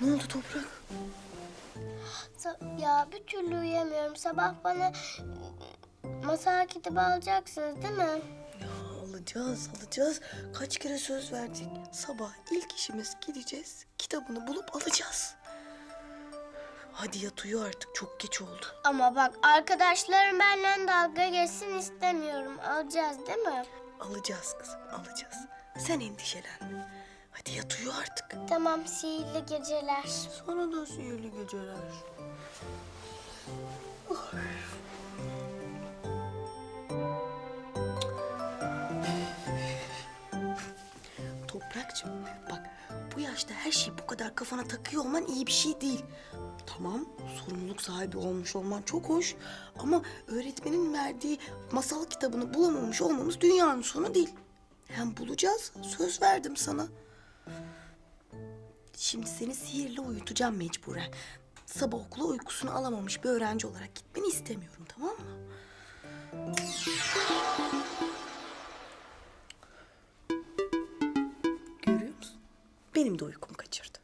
Ne oldu toprak? Ya bir türlü uyuyamıyorum. Sabah bana masaya gidip alacaksınız değil mi? Ya alacağız, alacağız. Kaç kere söz verdik. Sabah ilk işimiz gideceğiz, kitabını bulup alacağız. Hadi yat uyu artık. Çok geç oldu. Ama bak arkadaşlarım benden dalga geçsin istemiyorum. Alacağız değil mi? Alacağız kızım, alacağız. Sen endişelenme. Hadi yat uyu artık. Tamam sihirli geceler. Sana da sihirli geceler. Toprakçım bak bu yaşta her şeyi bu kadar kafana takıyor olman iyi bir şey değil. Tamam sorumluluk sahibi olmuş olman çok hoş ama öğretmenin verdiği masal kitabını bulamamış olmamız dünyanın sonu değil. Hem bulacağız söz verdim sana. Şimdi seni sihirle uyutacağım mecburen. Sabah okula uykusunu alamamış bir öğrenci olarak gitmeni istemiyorum tamam mı? Benim de uykum kaçırdı.